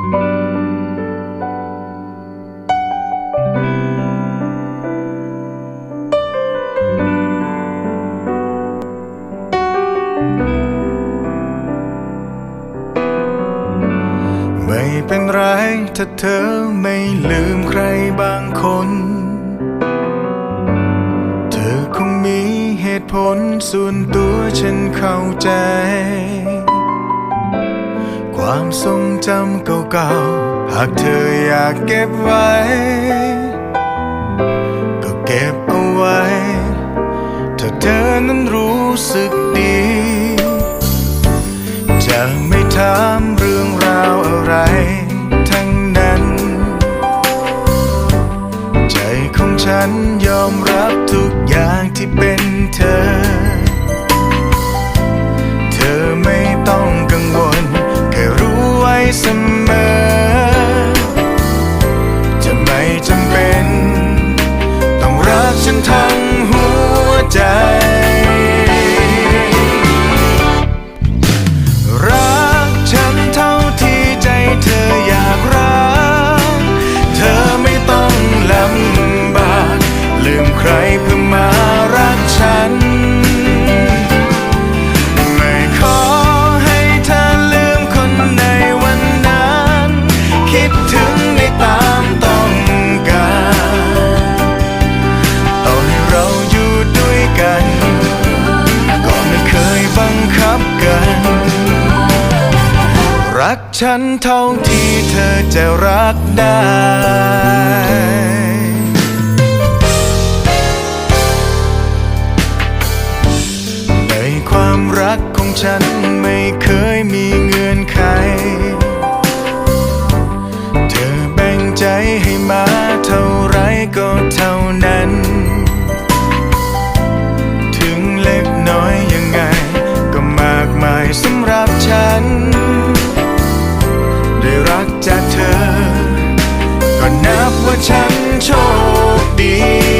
ไม่เป็นไรถ้าเธอไม่ลืมใครบางคน เธอคงมีเหตุผลส่วนตัวฉันเข้าใจ ความทรงจำเก่าๆ หากเธออยากเก็บไว้ ก็เก็บเอาไว้ ถ้าเธอนั้นรู้สึกดี จะไม่ถามเรื่องราวอะไร ทั้งนั้น ใจของฉันยอมรับทุกอย่างที่เป็นเธอ ฉันเท่าที่เธอจะรักได้ในความรักของฉันไม่เคยมี ว่าฉันโชคดี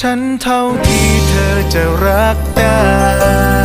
ฉันเท่าที่เธอจะรักได้